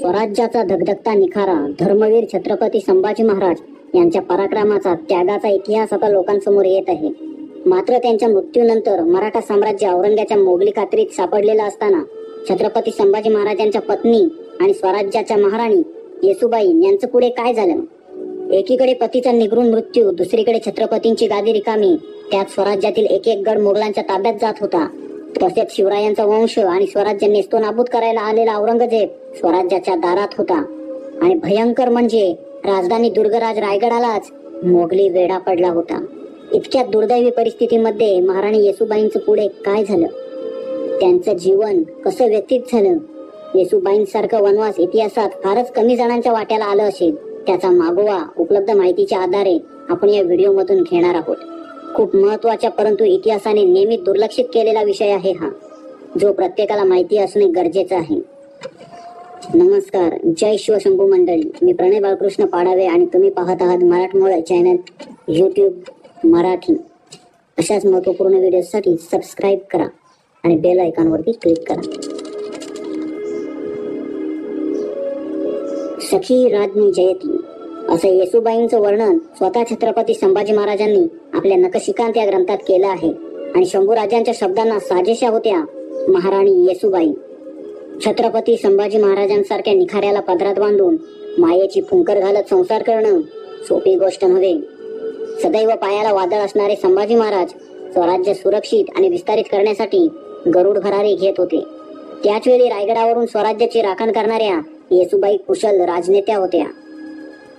स्वराज्याचा धगधगता निखारा धर्मवीर छत्रपती संभाजी महाराज यांच्या पराक्रमाचा त्यागाचा इतिहास आता लोकांसमोर येत आहे. मात्र त्यांच्या मृत्यूनंतर मराठा साम्राज्य औरंग्याच्या मोगली कात्रीत सापडलेला असताना छत्रपती संभाजी महाराजांच्या पत्नी आणि स्वराज्याच्या महाराणी येसुबाई यांचं पुढे काय झालं? एकीकडे पतीचा निगरून मृत्यू दुसरीकडे छत्रपतींची गादी रिकामी त्यात स्वराज्यातील एक एक गड मुघलांच्या ताब्यात जात होता. तसेच शिवरायांचा वंश आणि स्वराज्य नेस्तोनाबूत करायला आलेला औरंगजेब स्वराज्याच्या दारात होता. आणि भयंकर म्हणजे राजधानी दुर्गराज रायगडालाच मोगली वेढा पडला होता. इतक्या दुर्दैवी परिस्थितीमध्ये महाराणी येसुबाईंचं पुढे काय झालं? त्यांचं जीवन कसं व्यतीत झालं? येसुबाईंसारखं वनवास इतिहासात फारच कमी जणांच्या वाट्याला आलं असेल. त्याचा मागोवा उपलब्ध माहितीच्या आधारे आपण या व्हिडिओमधून घेणार आहोत. खूप महत्त्वाच्या परंतु इतिहासाने नेहमी दुर्लक्षित केलेला विषय आहे हा जो प्रत्येकाला माहिती असणे गरजेचं आहे. नमस्कार जय शिवशंभू मंडळी. मी प्रणय बाळकृष्ण पाडावे आणि तुम्ही पाहत आहात मराठमोळ चॅनल यूट्यूब मराठी. अशाच महत्त्वपूर्ण व्हिडिओसाठी सबस्क्राईब करा आणि बेल आयकॉनवरती क्लिक करा. सखी राज्ञी जयती. असं येसुबाईंचं वर्णन स्वतः छत्रपती संभाजी महाराजांनी आपल्या नकशिकांत या ग्रंथात केलं आहे. आणि शंभूराजांच्या शब्दांना साजेशा होत्या महाराणी येसुबाई. छत्रपती संभाजी महाराजांसारख्या निखाऱ्याला पदरात बांधून मायेची फुंकर घालत संसार करणं सोपी गोष्ट नव्हे. सदैव पायाला वादळ असणारे संभाजी महाराज स्वराज्य सुरक्षित आणि विस्तारित करण्यासाठी गरुड भरारी घेत होते. त्याच वेळी रायगडावरून स्वराज्याची राखण करणाऱ्या येसुबाई कुशल राजनेत्या होत्या.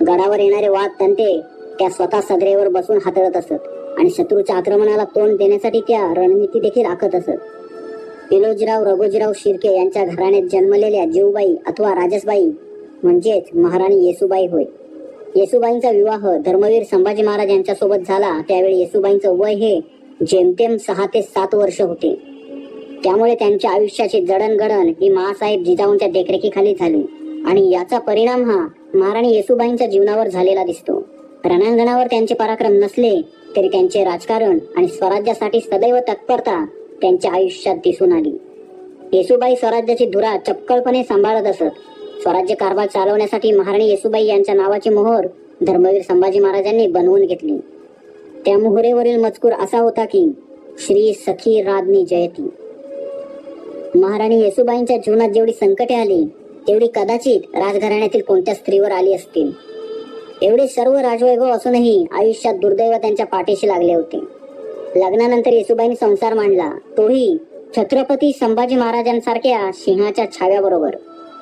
गडावर येणारे वाद तंटे त्या स्वतः सदरेवर बसून हाताळत असत आणि शत्रूच्या आक्रमणाला तोंड देण्यासाठी त्या रणनीती देखील आखत असत. पिलोजीराव रघोजीराव शिर्के यांच्या घराण्यात जन्मलेल्या जीवबाई अथवा राजसबाई म्हणजेच महाराणी येसुबाई होय. येसुबाईंचा विवाह धर्मवीर संभाजी महाराज यांच्या सोबत झाला. त्यावेळी येसुबाईंचं वय हे जेमतेम सहा ते सात वर्ष होते. त्यामुळे त्यांच्या आयुष्याची जडणघडण ही महासाहेब जिजाऊंच्या देखरेखीखाली झाली आणि याचा परिणाम हा महाराणी येसुबाईंच्या जीवनावर झालेला दिसतो. रणांगणावर त्यांचे पराक्रम नसले तरी त्यांचे राजकारण आणि स्वराज्यासाठी सदैव तत्परता त्यांच्या आयुष्यात दिसून आली. येसुबाई स्वराज्याची धुरा चपकळपणे सांभाळत असत. स्वराज्य कारभार चालवण्यासाठी महाराणी येसुबाई यांच्या नावाची मोहर धर्मवीर संभाजी महाराजांनी बनवून घेतली. त्या मोहरेवरील मजकूर असा होता की श्री सखी राज्ञी जयती. महाराणी येसुबाईंच्या जीवनात जेवढी संकटे आली तेवढी कदाचित राजघराण्यातील कोणत्या स्त्रीवर आली असतील. एवढे सर्व राजवैभव असूनही आयुष्यात दुर्दैव त्यांच्या पाठीशी लागले होते. लग्नानंतर येसुबाईंनी संसार मांडला. तोही छत्रपती संभाजी महाराजांसारख्या सिंहाच्या छाव्याबरोबर.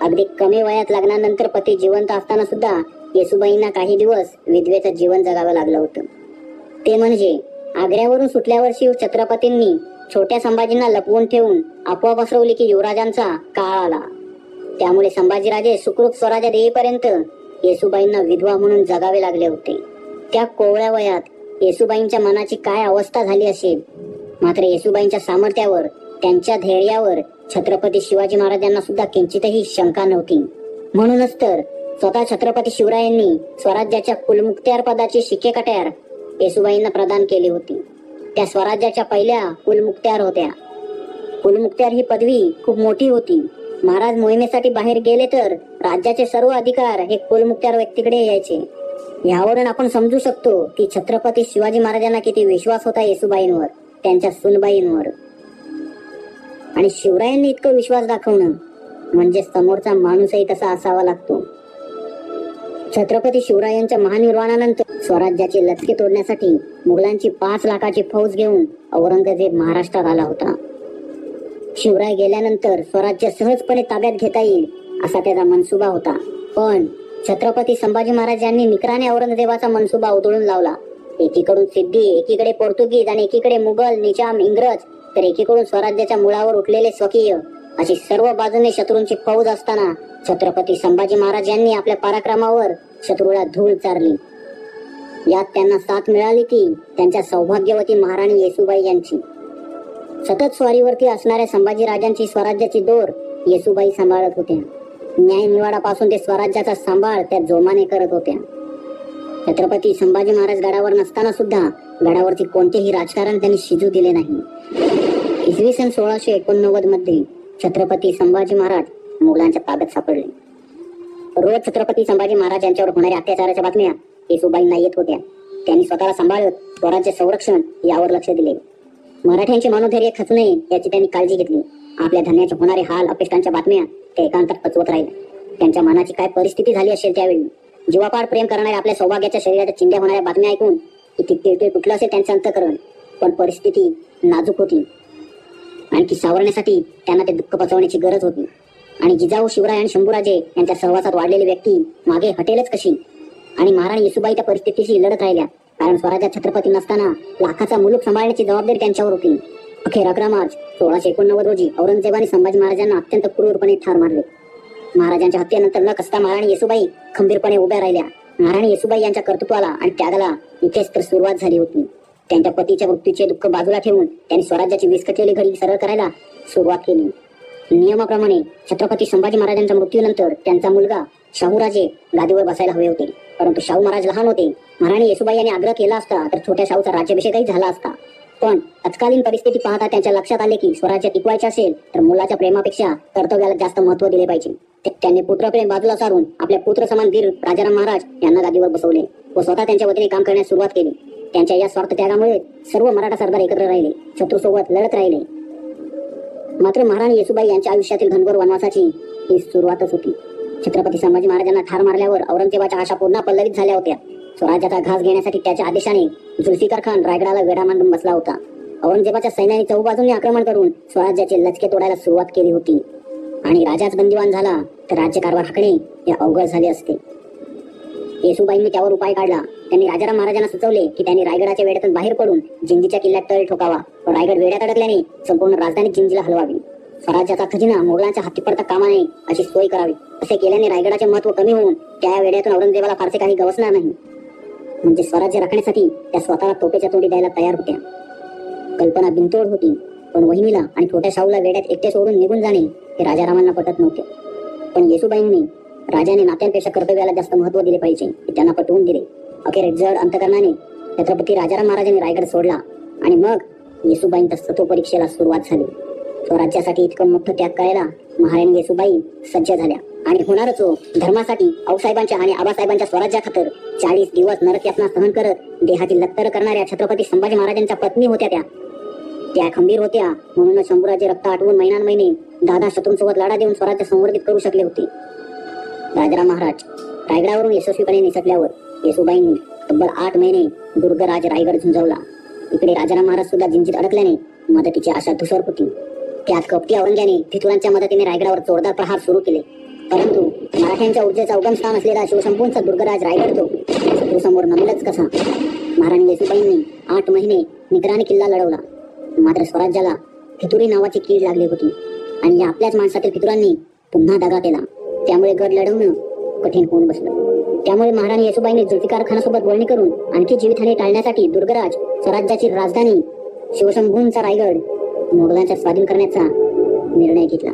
अगदी कमी वयात लग्नानंतर पती जिवंत असताना सुद्धा येसुबाईंना काही दिवस विधवेचं जीवन जगावं लागलं होतं. ते म्हणजे आग्र्यावरून सुटल्यावर शिव छत्रपतींनी छोट्या संभाजींना लपवून ठेवून अफवा पसरवली की युवराजांचा काळ आला. त्यामुळे संभाजीराजे सुखरूप स्वराज्यात येईपर्यंत येसुबाईंना विधवा म्हणून जगावे लागले होते. त्या कोवळ्या वयात येसुबाईंच्या मनाची काय अवस्था झाली असेल? मात्र येसुबाईंच्या सामर्थ्यावर त्यांच्या धैर्यावर छत्रपती शिवाजी महाराजांना सुद्धा किंचितही शंका नव्हती. म्हणूनच तर स्वतः छत्रपती शिवरायांनी स्वराज्याच्या कुलमुक्त्यार पदाची शिक्केकट्यार येसुबाईंना प्रदान केली होती. त्या स्वराज्याच्या पहिल्या कुलमुक्त्यार होत्या. कुलमुक्त्यार ही पदवी खूप मोठी होती. महाराज मोहिमेसाठी बाहेर गेले तर राज्याचे सर्व अधिकार हे कुलमुक्त्यार व्यक्तीकडे यायचे. यावरून आपण समजू शकतो की छत्रपती शिवाजी महाराजांना किती विश्वास होता येसुबाईंवर त्यांच्या सुनबाईंवर. आणि शिवरायांनी इतकं विश्वास दाखवणं म्हणजे समोरचा माणूसही तसा असावा लागतो. छत्रपती शिवरायांच्या महानिर्वाणानंतर स्वराज्याचे लचके तोडण्यासाठी मुघलांची पाच लाखाची फौज घेऊन औरंगजेब महाराष्ट्रात आला होता. शिवराय गेल्यानंतर स्वराज्य सहजपणे ताब्यात घेता येईल असा त्याचा मनसुबा होता. पण छत्रपती संभाजी महाराज यांनी निकराने औरंगजेबाचा मनसुबा उधळून लावला. एकीकडून सिद्धी एकीकडे पोर्तुगीज आणि एकीकडे मुघल निजाम इंग्रज तर एकीकडून स्वराज्याच्या मुळावर उठलेले स्वकीय अशी सर्व बाजूने शत्रूंची फौज असताना छत्रपती संभाजी महाराज यांनी आपल्या पराक्रमावर शत्रूला धूळ चारली. यात त्यांना साथ मिळाली ती त्यांच्या सौभाग्यवती महाराणी येसुबाई यांची. सतत स्वारीवरती असणाऱ्या संभाजी राजांची स्वराज्याची दोर येसुबाई सांभाळत होत्या. न्यायनिवाडापासून ते स्वराज्याचा सांभाळ त्या जोमाने करत होत्या. छत्रपती संभाजी महाराज गडावर नसताना सुद्धा गडावरती कोणतेही राजकारण त्यांनी शिजू दिले नाही. इसवी सन सोळाशे एकोणनव्वदमध्ये छत्रपती संभाजी महाराज मुघलांच्या ताब्यात सापडले. रोज छत्रपती संभाजी महाराज यांच्यावर होणाऱ्या अत्याचाराच्या बातम्या येसुबाईंना येत होत्या. त्यांनी स्वतःला सांभाळत स्वराज्य संरक्षण यावर लक्ष दिले. मराठ्यांचे मनोधैर्य खचू नये याची त्यांनी काळजी घेतली. आपल्या धन्याचे होणारे हाल अपेष्टांच्या बातम्या ते एकांतात पचवत राहिले. त्यांच्या मनाची काय परिस्थिती झाली असेल त्यावेळी? जीवापाड प्रेम करणाऱ्या आपल्या सौभाग्याच्या शरीराच्या चिंध्या होणाऱ्या बातम्या ऐकून किती तिळतिळ तुटलं असेल त्यांचं अंतकरण? पण परिस्थिती नाजूक होती. आणखी सावरण्यासाठी त्यांना ते दुःख पचवण्याची गरज होती. आणि जिजाऊ शिवराय आणि शंभूराजे यांच्या सहवासात वाढलेली व्यक्ती मागे हटेलच कशी? आणि महाराणी येसुबाई त्या परिस्थितीशी लढत राहिल्या. कारण स्वराज्यात छत्रपती नसताना लाखाचा मुलूक सांभाळण्याची जबाबदारी त्यांच्यावर होती. अखेर अकरा मार्च सोळाशे एकोणनव्वद रोजी औरंगजेबाने संभाजी महाराजांना अत्यंत क्रूरपणे ठार मारले. महाराजांच्या हत्येनंतर न कसता महाराणी येसुबाई खंबीरपणे उभ्या राहिल्या. महाराणी येसुबाई यांच्या कर्तृत्वाला आणि त्यागाला इथेच तर सुरुवात झाली होती. त्यांच्या पतीच्या मृत्यूचे दुःख बाजूला ठेवून त्यांनी स्वराज्याची विस्कटलेली घडी सरळ करायला सुरुवात केली. नियमाप्रमाणे छत्रपती संभाजी महाराजांच्या मृत्यूनंतर त्यांचा मुलगा शाहूराजे गादीवर बसायला हवे होते. परंतु शाहू महाराज लहान होते. महाराणी येसुबाई यांनी आग्रह केला असता तर छोट्या शाहूचा राज्याभिषेकही झाला असता. पण तत्कालीन परिस्थिती पाहता त्यांच्या लक्षात आले की स्वराज्य टिकवायचे असेल तर मुलाच्या प्रेमापेक्षा कर्तव्याला जास्त महत्त्व दिले पाहिजे. त्यांनी पुत्रप्रेम बाजूला सारून आपल्या पुत्र समान वीर राजाराम महाराज यांना गादीवर बसवले व स्वतः त्यांच्या वतीने काम करण्यास सुरुवात केली. त्यांच्या या स्वार्थ त्यागामुळे सर्व मराठा सरदार एकत्र राहिले शत्रूसोबत लढत राहिले. मात्र महाराणी येसुबाई यांच्या आयुष्यातील घनघोर वनवासाची ही सुरुवातच होती. छत्रपती संभाजी महाराजांना ठार मारल्यावर औरंगजेबाच्या आशा पूर्ण पल्लवित झाल्या होत्या. स्वराज्याचा घास घेण्यासाठी त्याच्या आदेशाने जुल्फिकार खान रायगडाला वेढा मांडून बसला होता. औरंगजेबाच्या सैन्याने चौबाजूंनी आक्रमण करून स्वराज्याचे लचके तोडायला सुरुवात केली होती. आणि राजाच बंदिवान झाला तर राज्यकारभार हाकणे हे अवघड झाले असते. येसुबाईंनी त्यावर उपाय काढला. त्यांनी राजाराम महाराजांना सुचवले की त्यांनी रायगडाच्या वेड्यातून बाहेर पडून जिंजीच्या किल्ल्यात तळ ठोकावा. व रायगड वेड्यात अडकल्याने संपूर्ण राजधानी जिंजीला हलवावी. स्वराज्याचा खजिना मोगलांच्या हाती पडता कामा नये अशी सोय करावी. असे केल्याने रायगडाचे महत्त्व कमी होऊन त्या वेड्यातून औरंगजेबाला फारसे काही गवसणार नाही. म्हणजे स्वराज्य राखण्यासाठी त्या स्वतःला तोपेच्या तोंडी द्यायला तयार होत्या. कल्पना बिनतोड होती पण वहिनीला आणि छोट्या शाहूला वेड्यात एकटे सोडून निघून जाणे हे राजारामांना पटत नव्हते. पण येसुबाईंनी राजाने नात्यांपेक्षा कर्तव्याला जास्त महत्त्व दिले पाहिजे हे त्यांना पटवून दिले. अखेर जड अंतकरणाने छत्रपती राजाराम महाराजांनी रायगड सोडला आणि मग येसुबाईंच्या सतो परीक्षेला सुरुवात झाली. स्वराज्यासाठी इतकं मोठं त्याग करायला महाराणी येसुबाई सज्ज झाल्या. आणि होणारच हो धर्मासाठी आऊसाहेबांच्या आणि आबासाहेबांच्या स्वराज्या खातर चाळीस दिवस नरकयातना सहन करत देहाची लत्तर करणाऱ्या छत्रपती संभाजी महाराजांच्या पत्नी होत्या त्या. त्या खंबीर होत्या म्हणून शंभूराजे रक्त आटवून महिना महिने दादा शत्रूंसोबत लढा देऊन स्वराज्य संवर्धित करू शकले होते. राजाराम महाराज रायगडावरून यशस्वीपणे निसटल्यावर येसुबाईंनी तब्बल आठ महिने दुर्गराज रायगड झुंजवला. इकडे राजाराम महाराज सुद्धा जिंजीत अडकल्याने मदतीची आशा धुसर होती. त्यात कपटी औरंग्याने फितुरांच्या मदतीने रायगडावर जोरदार प्रहार सुरू केले. परंतु मराठ्यांच्या ऊर्जेचा उगम स्थान असलेला शिवशंभूंचा दुर्गराज रायगड तो शत्रूसमोर नमलच कसा? महाराणी येसुबाईंनी आठ महिने निगराणी किल्ला लढवला. मात्र स्वराज्याला फितुरी नावाची कीड लागली होती आणि या आपल्याच माणसातील फितुरांनी पुन्हा दगा केला. त्यामुळे गड लढवणं कठीण होऊन बसलं. त्यामुळे महाराणी येसुबाईने जुल्फिकार खानासोबत बोलणी करून आणखी जीवितहानी टाळण्यासाठी दुर्गराज स्वराज्याची राजधानी शिवशंभूंचा रायगड मोगलांच्या स्वाधीन करण्याचा निर्णय घेतला.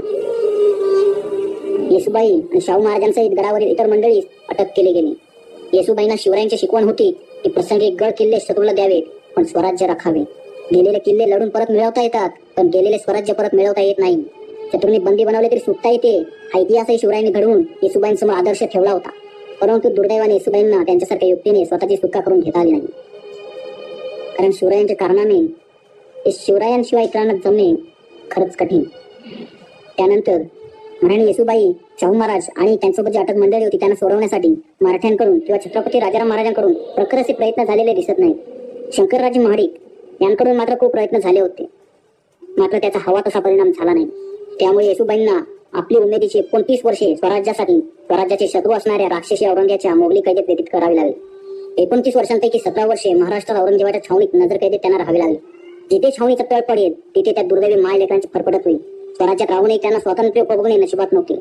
येसुबाई आणि शाहू महाराजांसहित गडावरील इतर मंडळी अटक केले गेले. येसुबाईंना शिवरायांची शिकवण होती की प्रसंगी गड किल्ले शत्रूला द्यावे पण स्वराज्य राखावे. गेलेले किल्ले लढून परत मिळवता येतात पण गेलेले स्वराज्य परत मिळवता येत नाही. शत्रूने बंदी बनवले तरी सुटता येते. हा इतिहासही शिवरायांनी घडवून येसुबाईंसमोर आदर्श ठेवला होता. परंतु दुर्दैवाने येसुबाईंना त्यांच्यासारख्या युक्तीने स्वतःची सुटका करून घेता आली नाही. कारण शिवरायांच्या कारणाने हे शिवरायांशिवाय इतरांना जमणे खरंच कठीण. त्यानंतर महाराणी येसुबाई शाहू महाराज आणि त्यांच्यासोबत जी अटक मंडळी होती त्यांना सोडवण्यासाठी मराठ्यांकडून किंवा छत्रपती राजाराम महाराजांकडून प्रखर असे प्रयत्न झालेले दिसत नाही शंकरराजे महाडिक यांकडून मात्र खूप प्रयत्न झाले होते. मात्र त्याचा हवा तसा परिणाम झाला नाही. त्यामुळे येसुबाईंना आपली उमेदीची एकोणतीस वर्षे स्वराज्यासाठी स्वराज्याचे शत्रू असणाऱ्या राक्षसी औरंग्याच्या मोगली कैदेत व्यतीत करावी लागली. एकोणतीस वर्षांपैकी सतरा वर्षे महाराष्ट्रात औरंगजेबाच्या छावणीत नजर कैदेत त्यांना राहावे लागले. जिथे छावणीचा तळ पडेल तिथे त्या दुर्दैवी माय लेकरांची फरफडत होईल. स्वराज्यात राहूनही त्यांना स्वातंत्र्य उपभोगणे नशिबात नव्हते.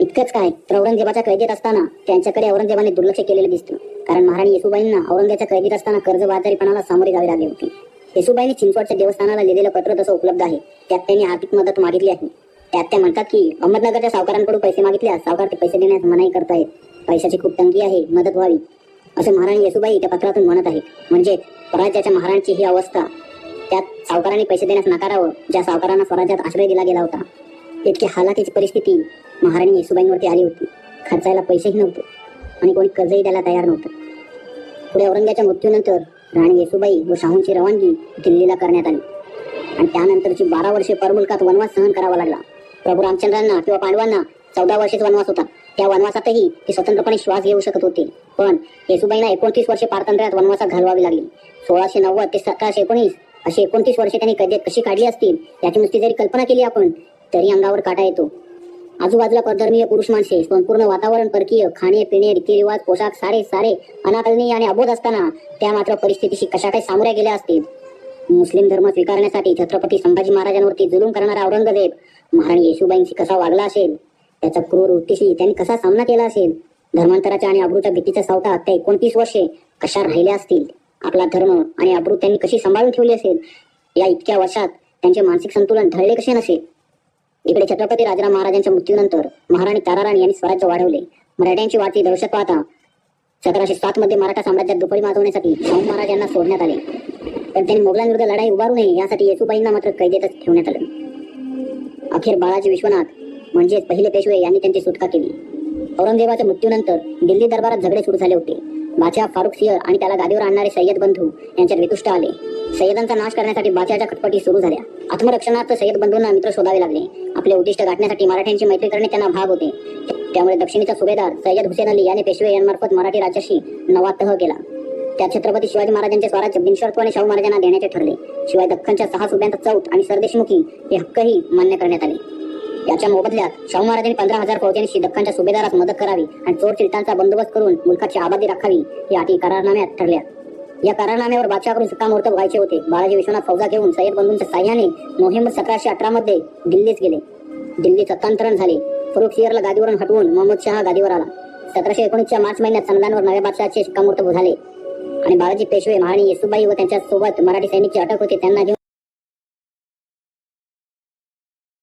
इतकंच काय तर औरंगजेबाच्या कैदेत असताना त्यांच्याकडे औरंगजेबाने दुर्लक्ष केलेलं दिसतं. कारण महाराणी येसुबाईंना औरंगाच्या कैदेत असताना कर्ज बाजारीपणाला सामोरे जावे लागले होते. येसुबाईने चिंचवडच्या देवस्थानाला लिहिलेलं पत्र तसं उपलब्ध आहे त्यात त्यांनी आर्थिक मदत मागितली आहे. त्यात त्या म्हणतात की अहमदनगरच्या सावकारांकडून पैसे मागितल्यास सावकार ते पैसे देण्यास मनाई करतायत. पैशाची खूप तंगी आहे मदत व्हावी. असे महाराणी येसुबाई त्या पत्रातून म्हणत आहेत. म्हणजे स्वराज्याच्या महाराणची ही अवस्था त्यात सावकारांनी पैसे देण्यास नकारावं ज्या सावकारांना स्वराज्यात आश्रय दिला गेला होता. इतकी हालाकीची परिस्थिती महाराणी येसुबाईंवरती आली होती. खर्चायला पैसेही नव्हते आणि कोणी कर्जही द्यायला तयार नव्हतं. पुढे औरंगाच्या मृत्यूनंतर राणी येसुबाई व शाहूंची रवानगी दिल्लीला करण्यात आली. आणि त्यानंतरची बारा वर्षे परमुलकात वनवास सहन करावा लागला. प्रभू रामचंद्रांना किंवा पांडवांना चौदा वर्षेच वनवास होता. त्या वनवासातही ते स्वतंत्रपणे श्वास घेऊ शकत होते. पण येसुबाईंना एकोणतीस वर्षे पारतंत्र्यात वनवासात घालवावी लागली. सोळाशे नव्वद ते सतराशे एकोणीस अशी एकोणतीस वर्षे त्यांनी कैदेत कशी काढली असतील याची नुसती जरी कल्पना केली आपण तरी अंगावर काटा येतो. आजूबाजूला परधर्मीय पुरुष माणसे संपूर्ण वातावरण परकीय खाणे पिणे रीतिरिवाज पोशाख सारे सारे अनाकलनीय आणि अबोध असताना त्या मात्र परिस्थितीशी कशा काही सामोऱ्या गेल्या असतील. मुस्लिम धर्म स्वीकारण्यासाठी छत्रपती संभाजी महाराजांवरती जुलूम करणारा औरंगजेब महाराणी येशुबाईंशी कसा वागला असेल? त्याचा क्रूर वृत्तीशी त्यांनी कसा सामना केला असेल? धर्मांतराच्या आणि अब्रूच्या भीतीच्या सावटात त्या एकोणतीस वर्षे कशा राहिल्या असतील? आपला धर्म आणि अब्रू त्यांनी कशी सांभाळून ठेवली असेल? या इतक्या वर्षात त्यांचे मानसिक संतुलन ढळले कसे नसेल? इकडे छत्रपती राजाराम महाराजांच्या मृत्यूनंतर महाराणी ताराराणी यांनी स्वराज्य वाढवले. मराठ्यांची वाढती दहशत पाहता सतराशे सात मध्ये मराठा साम्राज्यात दुपारी माजवण्यासाठी शाहू महाराज यांना सोडण्यात आले. पण त्यांनी मोगलांविरुद्ध लढाई उभारू नये यासाठी येसुबाईंना मात्र कैदेतच ठेवण्यात आलं. अखेर बाळाजी विश्वनाथ म्हणजेच पहिले पेशवे यांनी त्यांची सुटका केली. औरंगजेबाच्या मृत्यूनंतर दिल्ली दरबारात झगडे सुरू झाले होते. बाचा फारुख सिंह आणि त्याला गादीवर आणणारे सय्यद बंधू यांच्यात वितुष्ट आले. सय्यदांचा नाश करण्यासाठी बाच्याच्या खटपटी सुरू झाल्या. आत्मरक्षणार्थ सय्यद बंधूंना मित्र शोधावे लागले. आपले उद्दिष्ट गाठण्यासाठी मराठ्यांची मैत्री करणे त्यांना भाग होते. त्यामुळे दक्षिणेचा सुभेदार सय्यद हुसेन अली याने पेशवे यांमार्फत मराठी राज्याशी नवा तह केला. त्या छत्रपती शिवाजी महाराजांचे स्वराज्य बिनशर्तपणे शाहू महाराजांना देण्याचे ठरले. शिवाय दख्खनच्या सहा सुब्यांचा चौथ आणि सरदेशमुखी हे हक्कही मान्य करण्यात आले. याच्या मोबदल्यात शाहू महाराजांनी पंधरा हजार फौजांशी दख्खनच्या सुभेदारास मदत करावी आणि चोर चिलटांचा बंदोबस्त करून मुलखाची आबादी राखावी या अटी करारनाम्यात ठरल्या. या करारनाम्यावर बादशाहकडून शिक्कामोर्तब व्हायचे होते. बाळाजी विश्वनाथ फौजा घेऊन सय्यद बंधूंच्या साह्याने नोव्हेंबर सतराशे अठरा मध्ये दिल्लीच गेले. दिल्लीत हस्तांतरण झाले. फरुख सियरला गादीवरून हटवून मोहम्मद शहा गादीवर आला. सतराशे एकोणीसच्या मार्च महिन्यात समदानवर नव्या बादशाहचे शिक्कामोर्तब झाले. आणि बाळाजी पेशवे महाराणी येसुबाई व त्यांच्यासोबत मराठी सैनिकची अटक होती त्यांना घेऊन